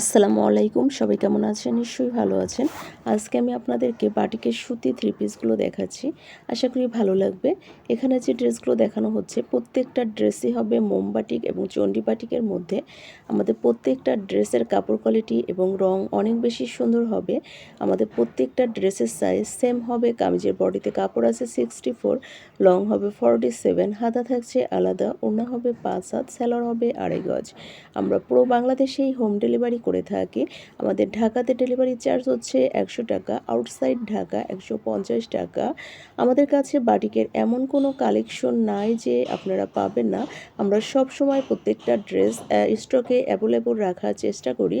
আসসালামু আলাইকুম, সবাই কেমন আছেন? নিশ্চয়ই ভালো আছেন। আজকে আমি আপনাদেরকে বাটিকের সুতি থ্রি পিসগুলো দেখাচ্ছি। আশা করি ভালো লাগবে। এখানে যে ড্রেসগুলো দেখানো হচ্ছে, প্রত্যেকটা ড্রেসই হবে মোমবাটিক এবং চণ্ডী বাটিকের মধ্যে। আমাদের প্রত্যেকটা ড্রেসের কাপড় কোয়ালিটি এবং রং অনেক বেশি সুন্দর হবে। আমাদের প্রত্যেকটা ড্রেসের সাইজ সেম হবে। কামিজের বডিতে কাপড় আছে সিক্সটি ফোর লং হবে ফর্টি সেভেন হাতা থাকছে আলাদা, ওড়না হবে পাঁচ হাত স্যালোর হবে আড়াই গজ। আমরা পুরো বাংলাদেশেই হোম ডেলিভারি করে থাকি। আমাদের ঢাকাতে ডেলিভারি চার্জ হচ্ছে একশো টাকা আউটসাইড ঢাকা একশো পঞ্চাশ টাকা। আমাদের কাছে বাটিকের এমন কোনো কালেকশন নাই যে আপনারা পাবেন না। আমরা সব সময় প্রত্যেকটা ড্রেস স্টকে অ্যাভেলেবল রাখার চেষ্টা করি।